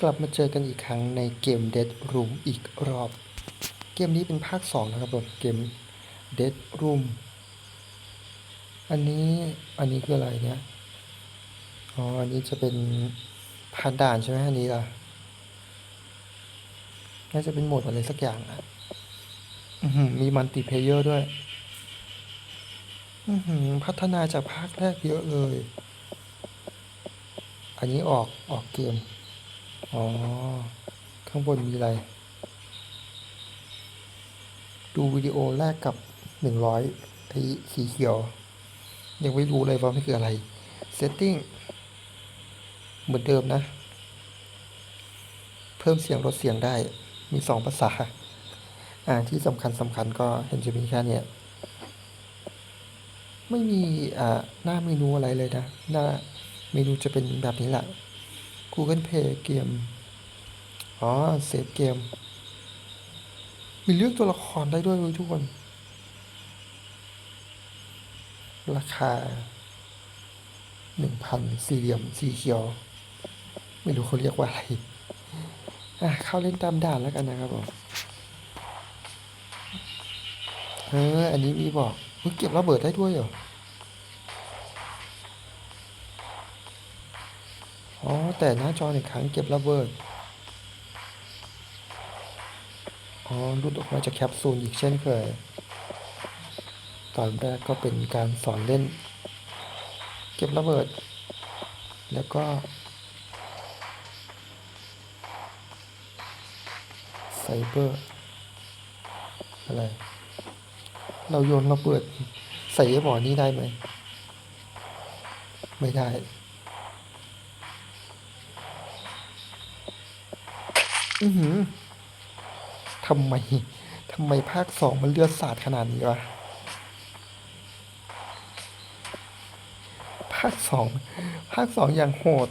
กลับมาเจอกันอีกครั้งในเกม Dead Room อีกรอบ เกมนี้เป็นภาค 2 นะครับผมเกม Dead Room อันนี้อันนี้คืออะไรเนี่ย อ๋อ อันนี้จะเป็นผ่านด่านใช่ไหมอันนี้ล่ะ น่าจะเป็นโหมดอะไรสักอย่างนะอื้อหือมีมัลติเพเยอร์ด้วย พัฒนาจากภาคแรกเยอะเลย อันนี้ออกออกเกม อ๋อ ข้างบนมีอะไร ดูวิดีโอแรกกับหนึ่งร้อยไอ้สีเขียว ยังไม่รู้เลยว่ามันคืออะไร Setting เหมือนเดิมนะ เพิ่มเสียงลดเสียงได้ มีสองภาษา อ่าที่สำคัญสำคัญก็เห็นจะมีแค่เนี้ยไม่มีอ่าหน้าเมนูอะไรเลยนะ หน้าเมนูจะเป็นแบบนี้แหละ Google Play เกม อ๋อ เซฟเกม มีเลือกตัวละครได้ด้วยเว้ยทุกคน ราคาหนึ่งพันสี่เหลี่ยมสีเขียว ไม่รู้เขาเรียกว่าอะไร อะ เข้าเล่นตามด่านแล้วกันนะครับผมเออ อันนี้มีบอกเฮ้ยเก็บระเบิดได้ด้วยเหรอ อ๋อ แต่หน้าจอหนึ่งครั้งเก็บระเบิด อ๋อรุดออกมาจากแคปซูลอีกเช่นเคย ตอนแรกก็เป็นการสอนเล่น เก็บระเบิด แล้วก็ ไซเบอร์ อะไร เราโยนระเบิดใส่ไอ้หมอนี้ได้ไหม ไม่ได้ อือหือทำไมทำไมภาคสองมันเลือดสาดขนาดนี้วะ ภาคสอง ภาคสองอย่างโหด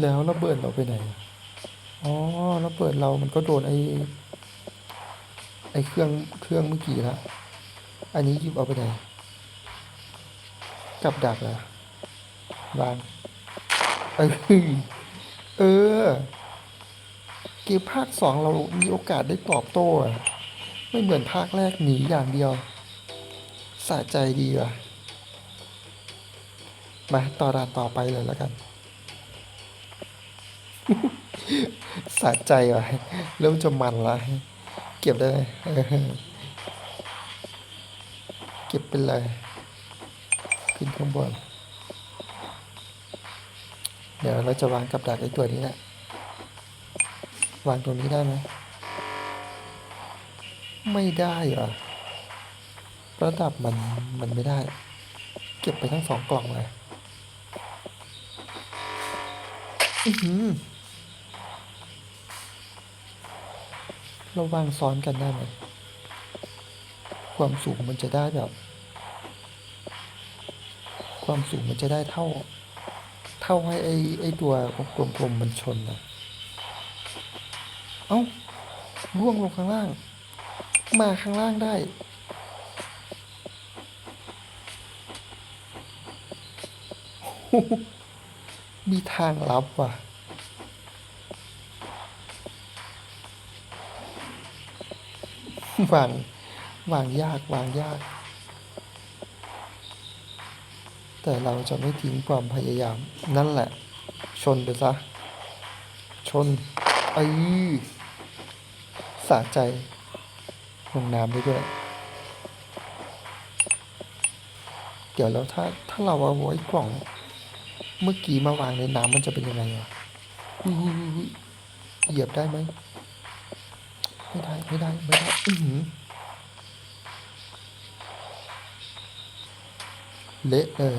แล้วระเบิดเราไปไหนอะอ๋อระเบิดเรามันก็โดนไอ้ไอ้เครื่องเครื่องเมื่อกี้ละอันนี้หยิบเอาไปไหนกับดักเหรอวาง เออ เออ เกมภาคสองเรามีโอกาสได้ตอบโต้ ไม่เหมือนภาคแรกหนีอย่างเดียวสะใจดีว่ะ มาต่อด่านต่อไปเลยแล้วกันสะใจว่ะ เริ่มจะมันละ เก็บได้ไหมเออเก็บไปเลยขึ้นข้างบน เดี๋ยวเราจะวางกับดักไอ้ตัวนี้แหละ วางตรงนี้ได้ไหมไม่ได้เหรอระดับมันมันไม่ได้ เก็บไปทั้งสองกล่องเลยอือหือเราวางซ้อนกันได้ไหม ความสูงมันจะได้แบบ ความสูงมันจะได้เท่า เท่าให้ไอไอตัวกลมๆมันชนนะ เอ้าล่วงลงข้างล่าง มาข้างล่างได้ มีทางลับว่ะ วาง วางยาก วางยาก แต่เราจะไม่ทิ้งความพยายาม นั่นแหละ ชนไปซะ ชนไอ้ย สะใจลงน้ำได้ด้วย เดี๋ยวแล้วถ้าถ้าเราเอาไว้กล่อง เมื่อกี้มาวางในน้ำมันจะเป็นยังไงอุ๊ยอุ๊ยอุ๊ยอุ๊ยเหยียบได้ไหมไม่ได้ ไม่ได้ ไม่ได้อืเละเลย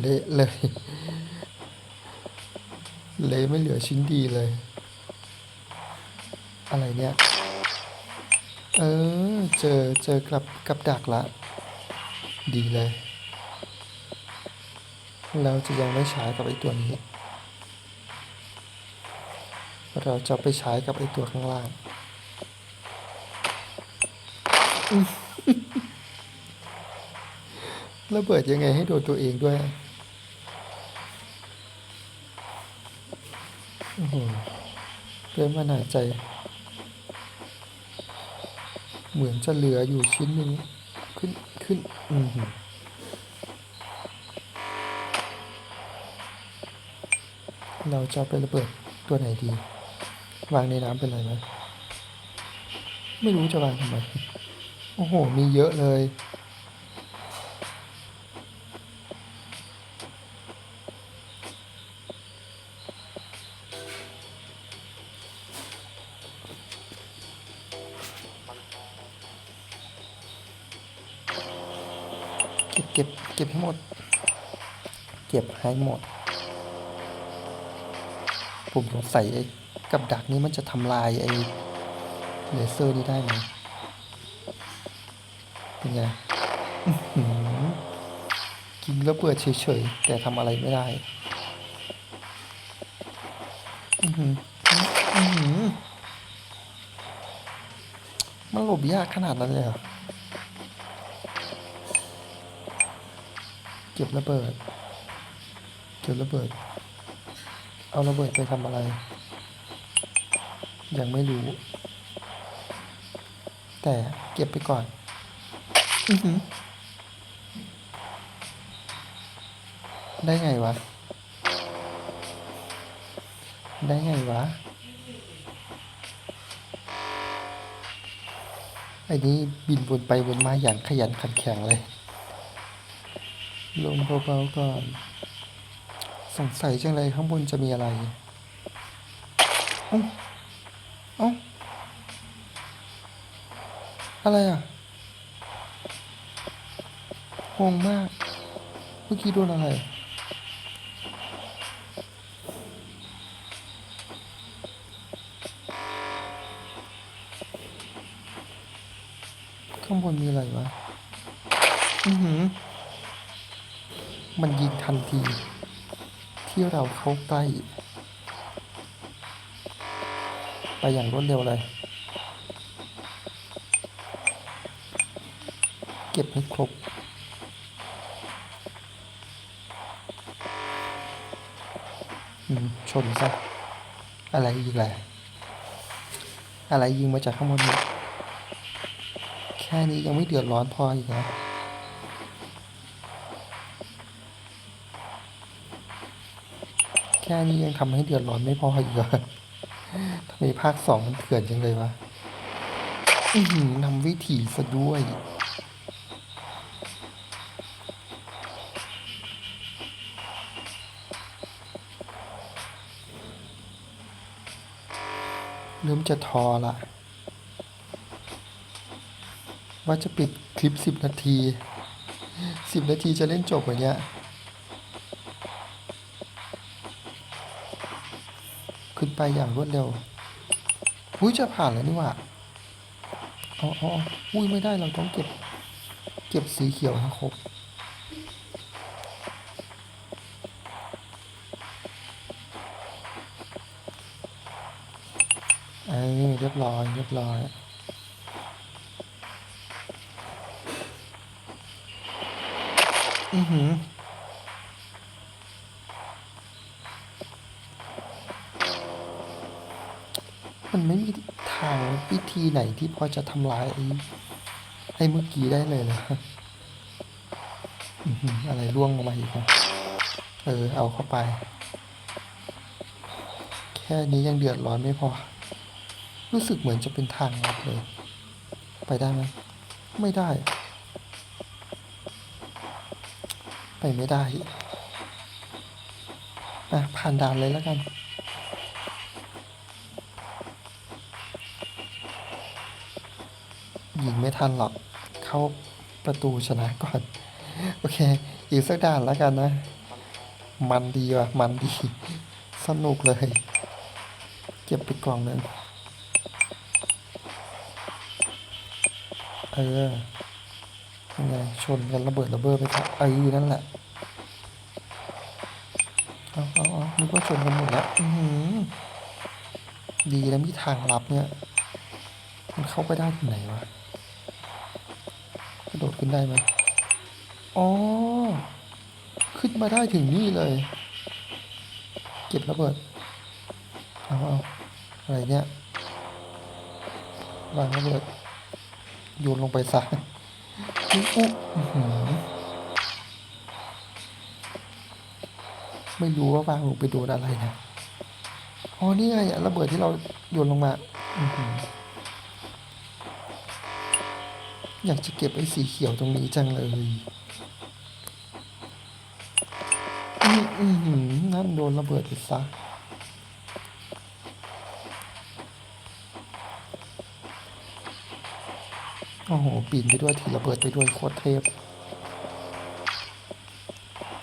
เละเลย เละไม่เหลือชิ้นดีเลย อะไรเนี่ย เออ เจอเจอกับกับดักละ ดีเลย เราจะยังไม่ใช้กับไอ้ตัวนี้ เราจะไปใช้กับไอ้ตัวข้างล่างระเบิดยังไงให้โดนตัวเองด้วย โอ้โห เริ่มมาหนาใจ เหมือนจะเหลืออยู่ชิ้นหนึ่งขึ้นขึ้น อืมเราจะไประเบิดตัวไหนดี วางในน้ำเป็นไรไหมไม่รู้จะวางทำไม โอ้โห มีเยอะเลย ก็บให้หมด ผมสงสัยไอ้กับดักนี้มันจะทำลายไอ้เลเซอร์นี้ได้ไหมเป็นไงกินแล้วเปิดเฉยๆ แต่ทำอะไรไม่ได้มันหลบยากขนาดนั้นเลยเหรอเก็บระเบิด เก็บระเบิด เอาระเบิดไปทำอะไร ยังไม่รู้ แต่เก็บไปก่อน อือหือได้ไงวะ ได้ไงวะ ไอ้นี้บินวนไปวนมาอย่างขยันขันแข็งเลย ลงเบาๆก่อน สงสัยจังเลยข้างบนจะมีอะไรเอ้าเอ้าอะไรอะงงมาก เมื่อกี้โดนอะไร ข้างบนมีอะไรวะ อือหือ มันยิงทันที ที่เราเข้าใกล้ ไปอย่างรวดเร็วเลย เก็บให้ครบชนซะอะไรอีกแหละอะไรยิงมาจากข้างบนนี้แค่นี้ยังไม่เดือดร้อนพออีกนะ ค่นี้ยังทำให้เดือดร้อนไม่พออีกเหรอทำไมภาคสองมันเถื่อนจังเลยวะอือหือนำวิถีซะด้วยเริ่มจะทอละ ว่าจะปิดคลิปสิบนาทีสิบนาทีจะเล่นจบวันเนี้ย ขึ้นไปอย่างรวดเร็วอุ้ยจะผ่านแล้วนี่ว่าอ๋อออุ้ยไม่ได้เราต้องเก็บ เก็บสีเขียวให้ครบเออเรียบร้อยเรียบร้อยอือหือ มันไม่มีทางวิธีไหนที่พอจะทำลายไอ้ไอ้เมื่อกี้ได้เลยเหรออื้อหืออะไรร่วงลงมาอีกนะเออ เอาเข้าไป แค่นี้ยังเดือดร้อนไม่พอ รู้สึกเหมือนจะเป็นทางลัดเลย ไปได้ไหมไม่ได้ ไปไม่ได้อะผ่านด่านเลยแล้วกัน ยิงไม่ทันหรอก เข้าประตูชนะก่อน โอเค อีกสักด่านแล้วกันนะ มันดีว่ะ มันดี สนุกเลย เก็บไปกล่องหนึ่งเออยังไงชนกันระเบิดระเบ้อไปครับเออนั่นแหละเอาเอาเอานึกว่าชนกันหมดแล้วอือหือดีนะมีทางลับเนี่ย มันเข้าไปได้ที่ไหนวะ กระโดดขึ้นได้ไหมอ๋อ ขึ้นมาได้ถึงนี่เลย เก็บระเบิด เอาเอาอะไรเนี่ยวางระเบิด โยนลงไปซะอุ๊อุ๊อื้อหือไม่รู้ว่าวางลงไปโดนอะไรนะ อ๋อ นี่ไงอะระเบิดที่เราโยนลงมา อื อยากจะเก็บไอ้สีเขียวตรงนี้จังเลยอืออือหือนั่นโดนระเบิดไปซะโอ้โหปีนไปด้วยถือระเบิดไปด้วยโคตรเทพ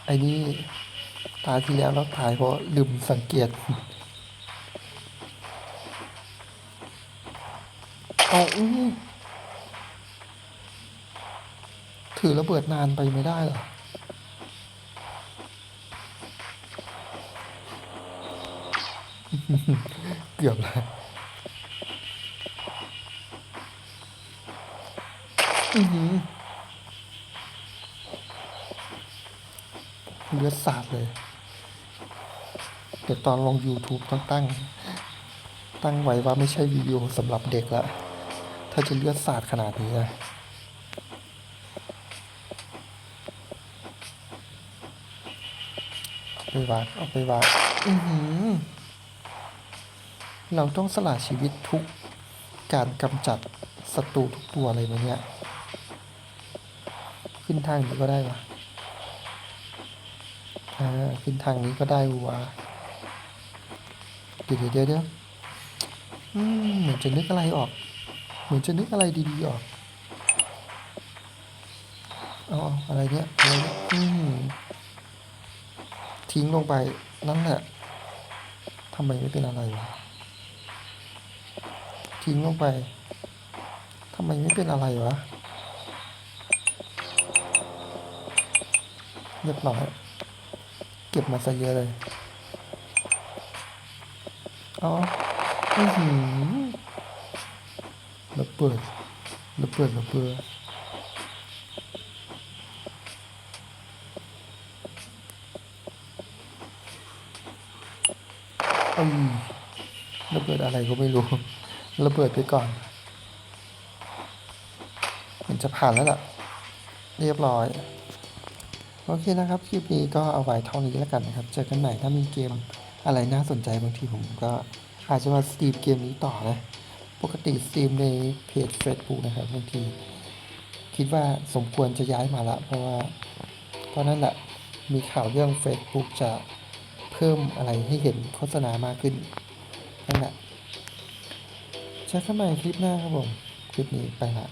ไอ้นี่ตาที่แล้วเราถ่ายเพราะลืมสังเกตเอาอือ ถือระเบิดนานไปไม่ได้เหรอเกือบแล้วอือหือเลือดสาดเลย เดี๋ยวตอนลง YouTube ต้องตั้ง ตั้งไว้ว่าไม่ใช่วิดีโอสำหรับเด็กละ ถ้าจะเลือดสาดขนาดนี้นะเอา ไปวางเอาไปวางอือหือเราต้องสละชีวิตทุกการกำจัดศัตรูทุกตัวเลยไหมเนี่ย ขึ้นทางนี้ก็ได้วะอ่าขึ้นทางนี้ก็ได้วะเดี๋ยวเดี๋ยวเดี๋ยวอืมเหมือนจะนึกอะไรออก เหมือนจะนึกอะไรดีๆออกเอาเอาอะไรเนี่ยอะไรเนี่ยอืม ทิ้งลงไปนั่นแหละทำไมไม่เป็นอะไรวะทิ้งลงไปทำไมไม่เป็นอะไรวะเรียบร้อยเก็บมาซะเยอะเลยอ๋ออือหือระเบิดระเบิดระเบิด มระเบิดอะไรก็ไม่รู้ระเบิดไปก่อนมันจะผ่านแล้วล่ะ เรียบร้อย โอเคนะครับ คลิปนี้ก็เอาไว้เท่านี้แล้วกันนะครับ เจอกันใหม่ถ้ามีเกมอะไรน่าสนใจบางทีผมก็อาจจะมาสตรีมเกมนี้ต่อนะ ปกติสตรีมในเพจ Facebook นะครับบางที คิดว่าสมควรจะย้ายมาละ เพราะว่าตอนนั้นแหละมีข่าวเรื่อง Facebook จะ เพิ่มอะไรให้เห็นโฆษณามากขึ้นนั่นแหละเจอกันใหม่คลิปหน้าครับผม คลิปนี้ไปละ